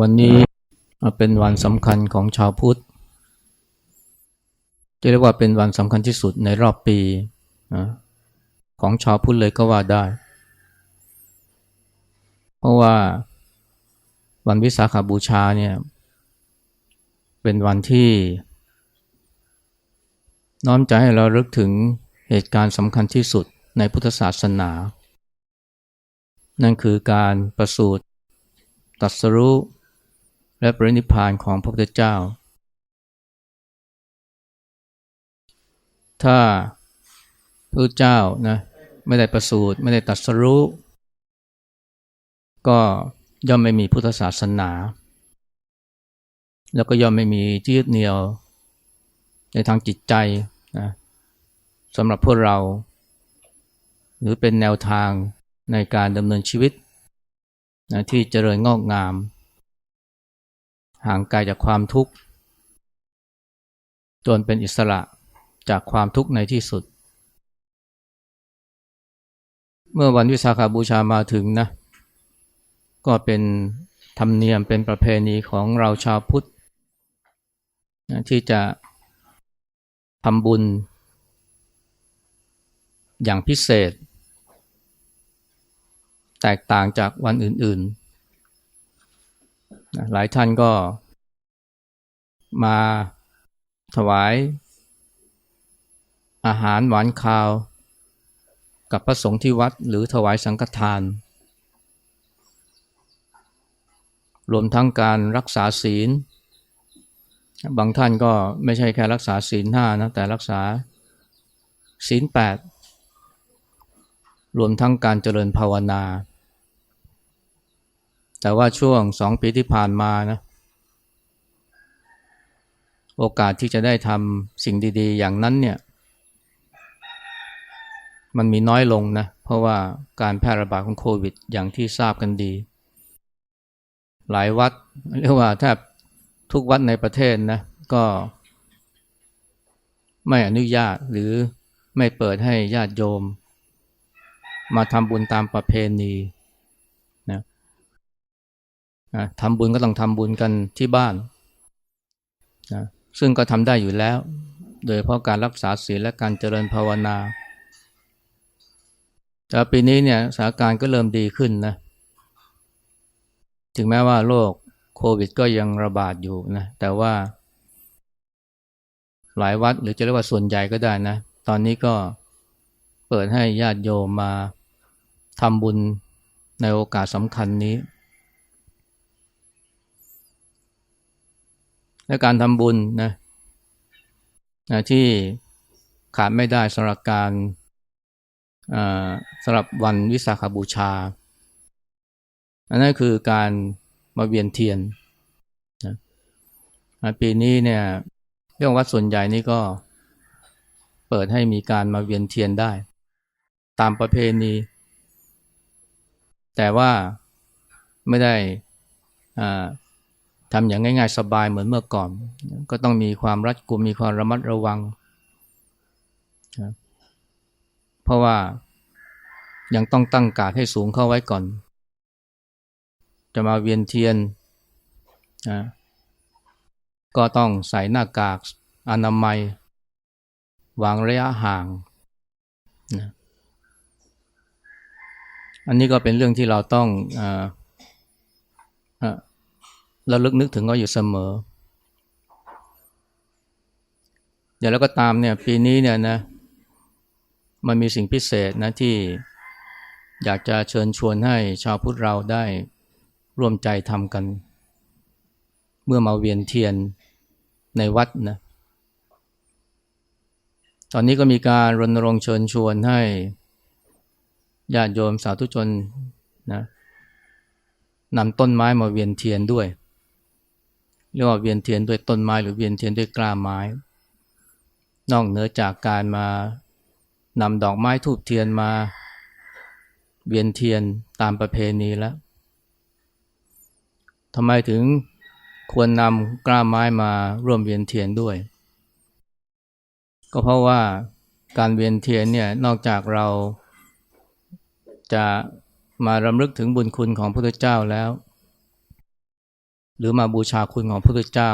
วันนี้เป็นวันสำคัญของชาวพุทธ จะเรียกว่าเป็นวันสำคัญที่สุดในรอบปีของชาวพุทธเลยก็ว่าได้ เพราะว่าวันวิสาขาบูชาเนี่ย เป็นวันที่น้อมใจให้เราลึกถึงเหตุการณ์สำคัญที่สุดในพุทธศาสนา นั่นคือการประสูติ ตรัสรู้และปรินิพานของพระพุทธเจ้า ถ้าพระเจ้านะไม่ได้ประสูติไม่ได้ตรัสรู้ ก็ย่อมไม่มีพุทธศาสนา แล้วก็ย่อมไม่มีที่ยึดเหนี่ยว ในทางจิตใจนะสำหรับพวกเรา หรือเป็นแนวทางในการดำเนินชีวิต นะที่เจริญงอกงาม ห่างไกลจากความทุกข์ จนเป็นอิสระจากความทุกข์ในที่สุด เมื่อวันวิสาขาบูชามาถึงนะ ก็เป็นธรรมเนียมเป็นประเพณีของเราชาวพุทธนะที่จะทำบุญ อย่างพิเศษ แตกต่างจากวันอื่นๆนะหลายท่านก็มาถวาย อาหารหวานคาว กับพระสงฆ์ที่วัดหรือถวายสังฆทาน รวมทั้งการรักษาศีล บางท่านก็ไม่ใช่แค่รักษาศีลห้านะแต่รักษาศีลแปดรวมทั้งการเจริญภาวนา แต่ว่าช่วงสองปีที่ผ่านมานะโอกาสที่จะได้ทำสิ่งดี ๆ อย่างนั้นเนี่ย มันมีน้อยลงนะ เพราะว่าการแพร่ระบาดของโควิด อย่างที่ทราบกันดี หลายวัดเรียกว่าแทบทุกวัดในประเทศนะ ก็ไม่อนุญาตหรือไม่เปิดให้ญาติโยม มาทำบุญตามประเพณี นะทำบุญก็ต้องทำบุญกันที่บ้านนะซึ่งก็ทำได้อยู่แล้ว โดยเพราะการรักษาศีลและการเจริญภาวนา แต่ปีนี้เนี่ยสถานการณ์ก็เริ่มดีขึ้นนะ ถึงแม้ว่าโรคโควิดก็ยังระบาดอยู่นะ แต่ว่า หลายวัดหรือจะเรียกว่าส่วนใหญ่ก็ได้นะ ตอนนี้ก็เปิดให้ญาติโยมมาทำบุญในโอกาสสำคัญนี้ และการทำบุญนะนะที่ขาดไม่ได้สำหรับการสำหรับวันวิสาขบูชา อันนั้นคือการมาเวียนเทียนนะปีนี้เนี่ยเรื่องวัดส่วนใหญ่นี่ก็เปิดให้มีการมาเวียนเทียนได้ ตามประเพณี แต่ว่าไม่ได้ ทำอย่างง่าย ๆ สบายเหมือนเมื่อก่อน ก็ต้องมีความรัดกุมมีความระมัดระวัง เพราะว่ายังต้องตั้งกาดให้สูงเข้าไว้ก่อน จะมาเวียนเทียนนะก็ต้องใส่หน้ากากอนามัย วางระยะห่างนะอันนี้ก็เป็นเรื่องที่เราต้องอ เราลึกนึกถึงก็อยู่เสมออย่างแล้วก็ตามเนี่ยปีนี้เนี่ยนะมันมีสิ่งพิเศษนะที่อยากจะเชิญชวนให้ชาวพุทธเราได้ร่วมใจทำกัน เมื่อมาเวียนเทียนในวัดนะตอนนี้ก็มีการรณรงค์เชิญชวนให้ญาติโยมสาธุชนนะนำต้นไม้มาเวียนเทียนด้วย เรียกว่าเวียนเทียนด้วยต้นไม้หรือเวียนเทียนด้วยกล้าไม้ นอกเหนือจากการมานำดอกไม้ทูบเทียนมา เวียนเทียนตามประเพณีแล้วทำไมถึงควรนำกล้าไม้มาร่วมเวียนเทียนด้วย ก็เพราะว่าการเวียนเทียนเนี่ยนอกจากเราจะมารำลึกถึงบุญคุณของพระพุทธเจ้าแล้ว หรือมาบูชาคุณของพระพุทธเจ้า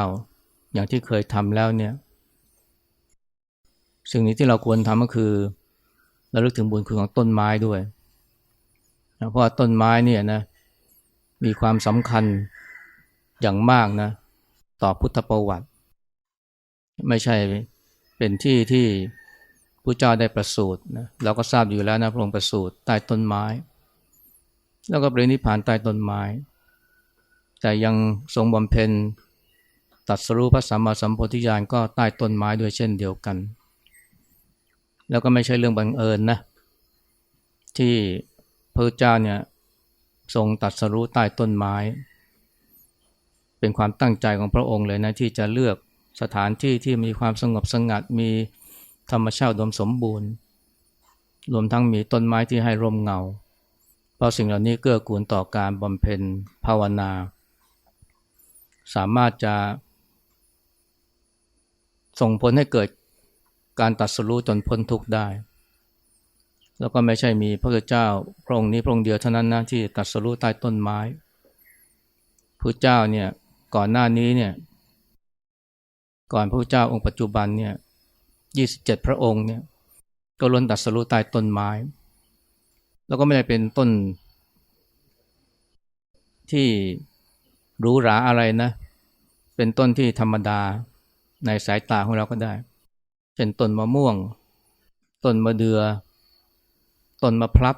อย่างที่เคยทำแล้วเนี่ย สิ่งนี้ที่เราควรทำก็คือระลึกถึงบุญคุณของต้นไม้ด้วยนะเพราะว่าต้นไม้เนี่ยนะมีความสำคัญอย่างมากนะต่อพุทธประวัติ ไม่ใช่เป็นที่ที่พระเจ้าได้ประสูตินะเราก็ทราบอยู่แล้วนะพระองค์ประสูติใต้ต้นไม้ แล้วก็ปรินิพพานใต้ต้นไม้ แต่ยังทรงบำเพ็ญตัดสรู้พระสัมมาสัมโพธิญาณก็ใต้ต้นไม้ด้วยเช่นเดียวกัน แล้วก็ไม่ใช่เรื่องบังเอิญนะ ที่พระเจ้าเนี่ยทรงตัดสรู้ใต้ต้นไม้ เป็นความตั้งใจของพระองค์เลยนะ ที่จะเลือกสถานที่ที่มีความสงบสงัดมีธรรมชาติดมสมบูรณ์ รวมทั้งมีต้นไม้ที่ให้ร่มเงา เพราะสิ่งเหล่านี้เกื้อกูลต่อการบำเพ็ญภาวนา สามารถจะ ส่งผลให้เกิดการตัดสู้จนพ้นทุกข์ได้ แล้วก็ไม่ใช่มีพระเจ้าพระองค์นี้พระองค์เดียวเท่านั้นนะที่ตัดสู้ใต้ต้นไม้พระเจ้าเนี่ยก่อนหน้านี้เนี่ยก่อนพระเจ้าองค์ปัจจุบันเนี่ยยี่สิบเจ็ดพระองค์เนี่ยก็ล้นตัดสรุใต้ต้นไม้ แล้วก็ไม่ได้เป็นต้นที่ หรูหราอะไรนะ เป็นต้นที่ธรรมดาในสายตาของเราก็ได้ เช่นต้นมะม่วง ต้นมะเดือ ต้นมะพร้าว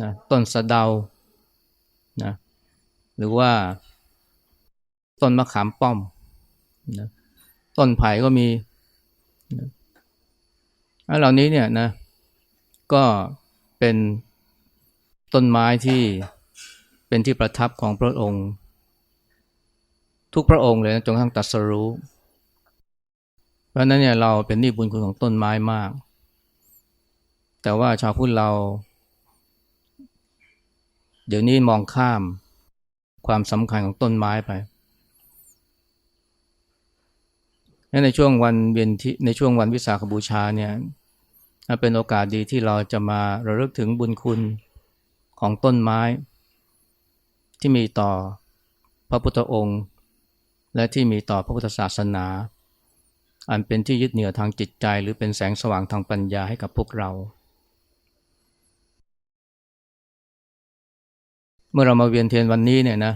นะต้นสะเดานะหรือว่า ต้นมะขามป้อมนะต้นไผ่ก็มีอันเหล่านี้เนี่ยนะ ก็เป็นต้นไม้ที่ เป็นที่ประทับของพระองค์ ทุกพระองค์เลยนะจนทั้งตัดสรู้เพราะนั้นเนี่ยเราเป็นนิบุญคุณของต้นไม้มาก แต่ว่าชาวพุทธเรา เดี๋ยวนี้มองข้ามความสำคัญของต้นไม้ไปในช่วงวันเวียนที่ในช่วงวันวิสาขบูชาเนี่ยเป็นโอกาสดีที่เราจะมาระลึกถึงบุญคุณของต้นไม้ ที่มีต่อพระพุทธองค์ และที่มีต่อพระพุทธศาสนา อันเป็นที่ยึดเหนี่ยวทางจิตใจ หรือเป็นแสงสว่างทางปัญญาให้กับพวกเรา เมื่อเรามาเวียนเทียนวันนี้เนี่ยนะ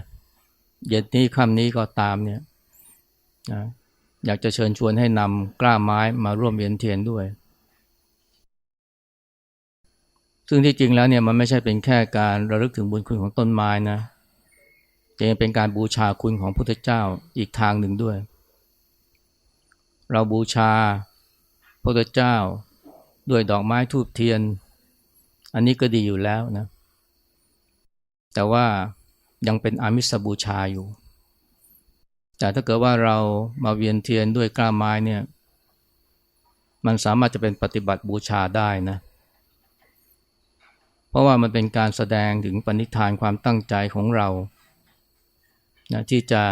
เย็นนี้ค่ำนี้ก็ตามเนี่ยนะอยากจะเชิญชวนให้นำกล้าไม้มาร่วมเวียนเทียนด้วย ซึ่งที่จริงแล้วเนี่ยมันไม่ใช่เป็นแค่การระลึกถึงบุญคุณของต้นไม้นะ ยังเป็นการบูชาคุณของพุทธเจ้าอีกทางหนึ่งด้วย เราบูชาพระพุทธเจ้าด้วยดอกไม้ทูบเทียน อันนี้ก็ดีอยู่แล้วนะ แต่ว่ายังเป็นอามิสบูชาอยู่ แต่ถ้าเกิดว่าเรามาเวียนเทียนด้วยกล้าไม้เนี่ย มันสามารถจะเป็นปฏิบัติบูชาได้นะ เพราะว่ามันเป็นการแสดงถึงปณิธานความตั้งใจของเรา นะที่จะ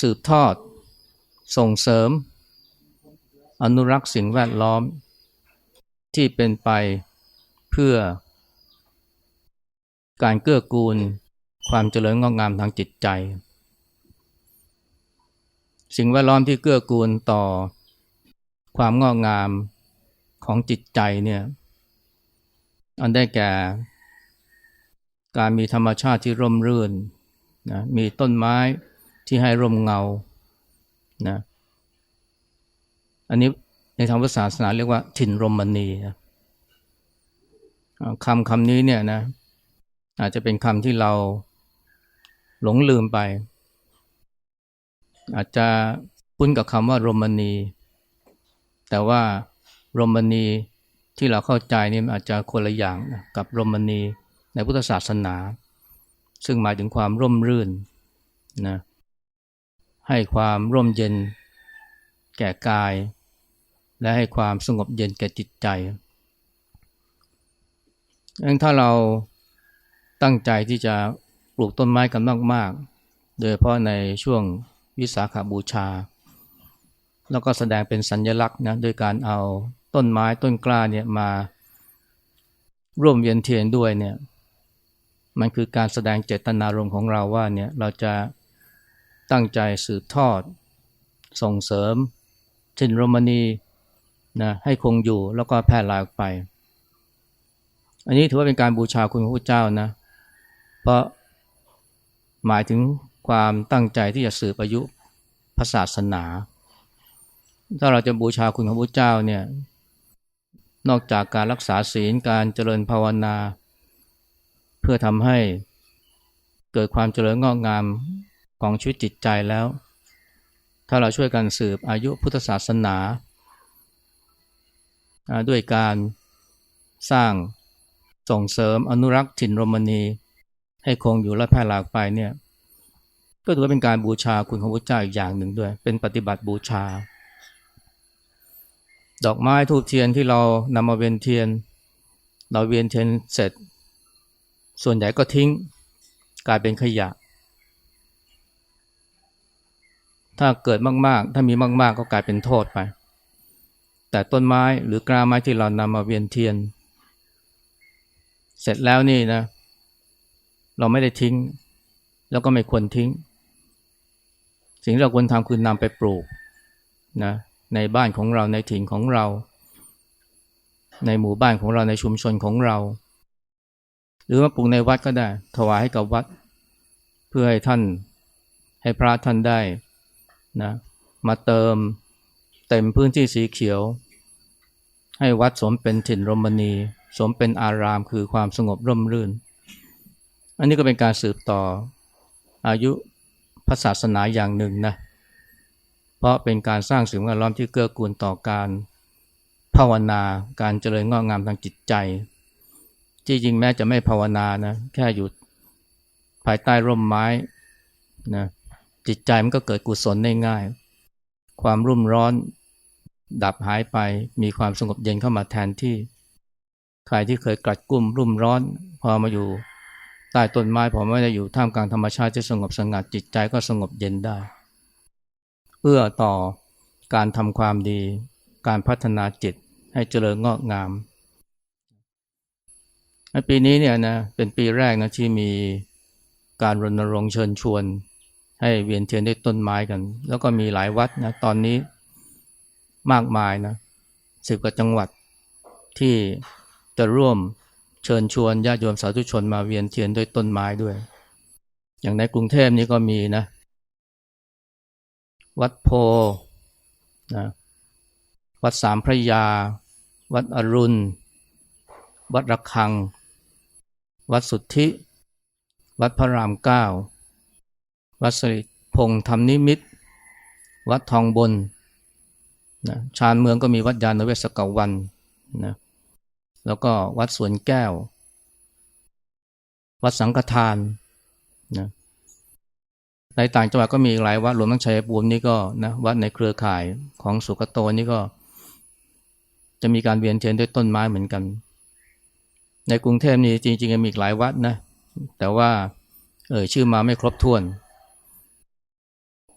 สืบทอด ส่งเสริม อนุรักษ์สิ่งแวดล้อม ที่เป็นไปเพื่อ การเกื้อกูล ความเจริญงอกงามทางจิตใจ สิ่งแวดล้อมที่เกื้อกูลต่อ ความงอกงามของจิตใจเนี่ยอันได้แก่ การมีธรรมชาติที่ร่มรื่นนะมีต้นไม้ที่ให้ร่มเงานะอันนี้ในทางภาษาศาสนาเรียกว่าถิ่นรมณีนะคำคำนี้เนี่ยนะอาจจะเป็นคำที่เราหลงลืมไป อาจจะคุ้นกับคำว่ารมนีแต่ว่ารมนีที่เราเข้าใจนี่อาจจะคนละอย่างกับรมนี ในพุทธศาสนา ซึ่งหมายถึงความร่มรื่นนะให้ความร่มเย็นแก่กาย และให้ความสงบเย็นแก่จิตใจดังถ้าเราตั้งใจที่จะปลูกต้นไม้กันมาก ๆ โดยเฉพาะในช่วงวิสาขาบูชา แล้วก็แสดงเป็นสัญญลักษณ์นะโดยการเอาต้นไม้ต้นกล้าเนี่ยมาร่วมเวียนเทียนด้วยเนี่ย มันคือการแสดงเจตนารมณ์ของเราว่าเนี่ยเราจะตั้งใจสืบทอด ส่งเสริมชินโรมณีนะให้คงอยู่แล้วก็แพร่หลายออกไป อันนี้ถือว่าเป็นการบูชาคุณพระพุทธเจ้านะ เพราะหมายถึงความตั้งใจที่จะสืบอายุพระศาสนา ถ้าเราจะบูชาคุณพระพุทธเจ้าเนี่ยนอกจากการรักษาศีลการเจริญภาวนา เพื่อทำให้เกิดความเจริญงอกงามของชีวิตจิตใจแล้ว ถ้าเราช่วยกันสืบอายุพุทธศาสนา ด้วยการสร้างส่งเสริมอนุรักษ์ถิ่นโรมนี ให้คงอยู่และแพร่หลากไปเนี่ยก็ถือว่าเป็นการบูชาคุณของพระเจ้าอีกอย่างหนึ่งด้วย เป็นปฏิบัติบูชา ดอกไม้ทูบเทียนที่เรานำมาเวียนเทียน เราเวียนเทียนเสร็จ ส่วนใหญ่ก็ทิ้งกลายเป็นขยะ ถ้าเกิดมากๆ ถ้ามีมาก ๆ ก็กลายเป็นโทษไป แต่ต้นไม้หรือกราไม้ที่เรานำมาเวียนเทียน เสร็จแล้วนี่นะ เราไม่ได้ทิ้ง แล้วก็ไม่ควรทิ้ง สิ่งที่เราควรทำคือนำไปปลูกนะในบ้านของเราในถิ่นของเรา ในหมู่บ้านของเราในชุมชนของเรา หรือว่าปลูกในวัดก็ได้ ถวายให้กับวัด เพื่อให้ท่าน ให้พระท่านได้นะมาเติมเต็มพื้นที่สีเขียว ให้วัดสมเป็นถิ่นรมณี สมเป็นอารามคือความสงบร่มรื่น อันนี้ก็เป็นการสืบต่ออายุพระศาสนาอย่างหนึ่งนะเพราะเป็นการสร้างสิ่งแวดล้อมที่เกื้อกูลต่อการภาวนาการเจริญงอกงามทางจิตใจ จริงแม้จะไม่ภาวนานะแค่อยู่ภายใต้ร่มไม้นะจิตใจมันก็เกิดกุศลได้ง่าย ความรุ่มร้อนดับหายไปมีความสงบเย็นเข้ามาแทนที่ ใครที่เคยกัดกุ้มรุ่มร้อน พอมาอยู่ใต้ต้นไม้พอไม่ได้อยู่ท่ามกลางธรรมชาติที่สงบสงัดจิตใจก็สงบเย็นได้ เอื้อต่อการทำความดี การพัฒนาจิตให้เจริญงอกงาม ปีนี้เนี่ยนะเป็นปีแรกนะที่มีการรณรงค์เชิญชวน ให้เวียนเทียนด้วยต้นไม้กัน แล้วก็มีหลายวัดนะตอนนี้มากมายนะสิบกว่าจังหวัดที่จะร่วมเชิญชวนญาติโยมสาธุชนมาเวียนเทียนด้วยต้นไม้ด้วย อย่างในกรุงเทพนี้ก็มีนะ วัดโพนะวัดสามพระยา วัดอรุณ วัดระฆัง วัดสุทธิ วัดพระรามเก้าวัดสิริพงษ์ธรรมนิมิตวัดทองบนนะชานเมืองก็มีวัดยานเวศกวันนะแล้วก็วัดสวนแก้ว วัดสังฆทานนะในต่างจังหวัดก็มีหลายวัดรวมทั้งชัยภูมินี่ก็นะวัดในเครือข่ายของสุกโตนี่ก็ จะมีการเวียนเทียนด้วยต้นไม้เหมือนกัน ในกรุงเทพนี่จริงๆมีอีกหลายวัดนะ แต่ว่าเออชื่อมาไม่ครบถ้วน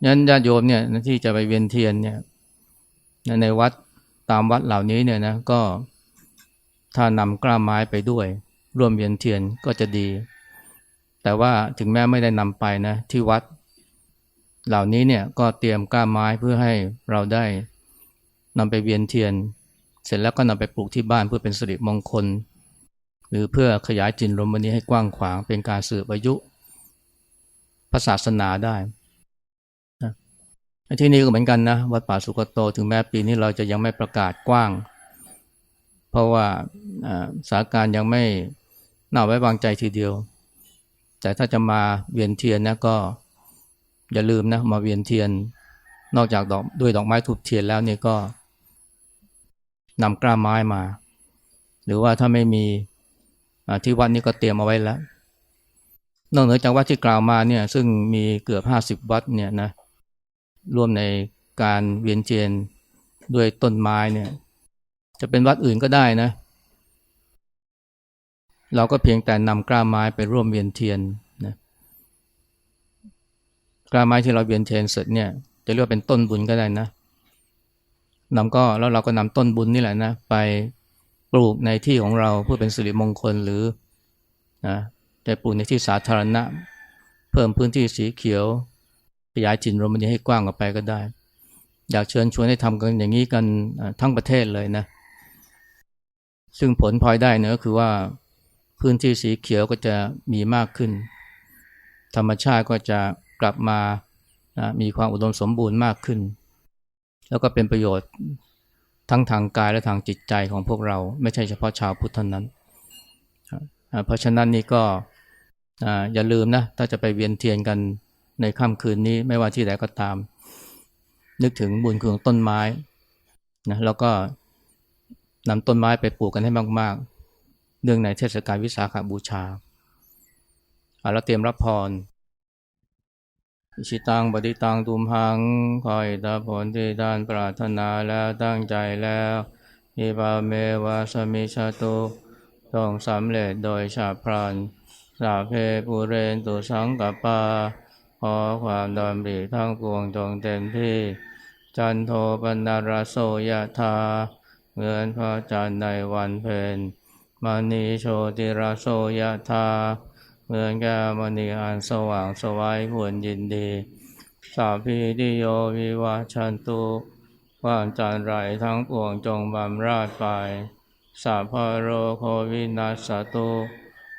นั้นญาติโยมเนี่ยที่จะไปเวียนเทียนเนี่ยในวัดตามวัดเหล่านี้เนี่ยนะก็ถ้านำกล้าไม้ไปด้วย ร่วมเวียนเทียนก็จะดี แต่ว่าถึงแม้ไม่ได้นำไปนะที่วัด เหล่านี้เนี่ยก็เตรียมกล้าไม้เพื่อให้เราได้นำไปเวียนเทียน เสร็จแล้วก็นำไปปลูกที่บ้านเพื่อเป็นสิริมงคล หรือเพื่อขยายจินลมวันนี้ให้กว้างขวางเป็นการสืบอายุพระศาสนาได้ที่นี้ก็เหมือนกันนะวัดป่าสุกโตถึงแม้ปีนี้เราจะยังไม่ประกาศกว้าง เพราะว่าสถานการณ์ยังไม่น่าไว้วางใจทีเดียว แต่ถ้าจะมาเวียนเทียนนะก็อย่าลืมนะมาเวียนเทียน นอกจากดอกด้วยดอกไม้ถูกเทียนแล้วเนี่ยก็นำกล้าไม้มา หรือว่าถ้าไม่มี ที่วัดนี้ก็เตรียมเอาไว้แล้ว นอกเหนือจากวัดที่กล่าวมาเนี่ยซึ่งมีเกือบห้าสิบวัดเนี่ยนะรวมในการเวียนเทียนด้วยต้นไม้เนี่ย จะเป็นวัดอื่นก็ได้นะ เราก็เพียงแต่นำกล้าไม้ไปร่วมเวียนเทียนนะกล้าไม้ที่เราเวียนเทียนเสร็จเนี่ย จะเรียกเป็นต้นบุญก็ได้นะนำก็แล้วเราก็นำต้นบุญนี่แหละนะ ไป ปลูกในที่ของเราเพื่อเป็นสิริมงคลหรือนะแต่ปลูกในที่สาธารณะ เพิ่มพื้นที่สีเขียว ขยายจินรมณีให้กว้างออกไปก็ได้ อยากเชิญชวนให้ทำกันอย่างนี้กันทั้งประเทศเลยนะ ซึ่งผลพลอยได้เนะก็คือว่าพื้นที่สีเขียวก็จะมีมากขึ้น ธรรมชาติก็จะกลับมานะมีความอุดมสมบูรณ์มากขึ้น แล้วก็เป็นประโยชน์ ทั้งทางกายและทางจิตใจของพวกเราไม่ใช่เฉพาะชาวพุทธเท่านั้น เพราะฉะนั้นนี่ก็อย่าลืมนะถ้าจะไปเวียนเทียนกันในค่ำคืนนี้ไม่ว่าที่ไหนก็ตาม นึกถึงบุญคุณต้นไม้นะแล้วก็นำต้นไม้ไปปลูกกันให้มาก ๆ เนื่องในเทศกาลวิสาขบูชาเอาแล้วเตรียมรับพร ชิตังปฏิตังตุมหังคอยตาผลที่ด้านปรารถนาแล้วตั้งใจแล้วอิบาเมวาสมิชาตุต้องสำเร็จโดยชาพรานสาเพปุเรนตุสังกปาขอความดำริทั้งปวงจงเต็มที่ จันโทปนารโสยะธาเหมือนพระจันทร์ในวันเพ็ญมณีโชติราโสยะธา เหมือนแกมณีอันสว่างสวัยควรยินดี สาพีติโยวิวาชันตุความจันไรทั้งปวงจงบำราดไป สาพโรโควินัสตุ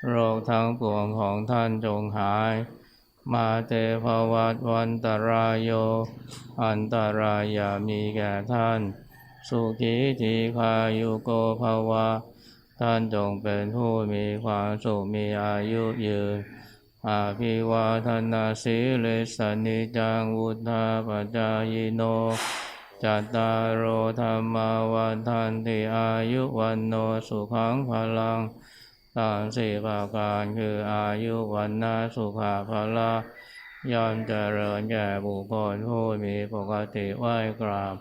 โรคทั้งปวงของท่านจงหาย มาเตภวัตวันตรายโย อันตรายามีแก่ท่าน สุขีทีคายุโกภาวะ ท่านจงเป็นผู้มีความสุขมีอายุยืน อาภิวาทนาสีเลสนิจังวุธาปจายโน จัตตารโอธรรมาวันทันติอายุวันโนสุขังพลังตามสี่ประการคืออายุวันนาสุขาพละย่อมเจริญแก่บุคคลผู้มีปกติไหวกราบ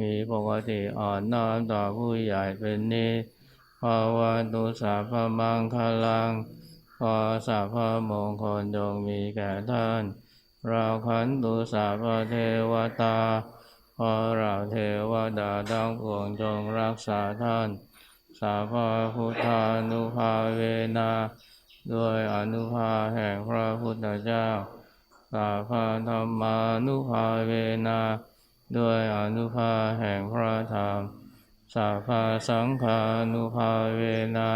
มีปกติอ่อนน้อมต่อผู้ใหญ่เป็นนิส ภาวะตุสัพมังคลังขอสัพมงคลจงมีแก่ท่าน เราขันตุสัพเทวตาขอเราเทวดาทั้งปวงจงรักษาท่านสัพพุทธานุภาเวนะด้วยอนุภาแห่งพระพุทธเจ้าสัพธรรมานุภาเวนะด้วยอนุภาแห่งพระธรรม สัพพสังฆานุภาเวนะ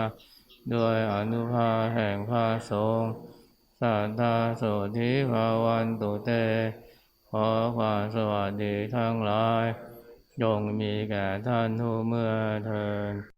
ด้วยอนุภาแห่งพระสงฆ์สัทธาโสธิภาวันตุเต ขอความสวัสดีทั้งหลาย ยงมีแก่ท่านทุกเมื่อเทิน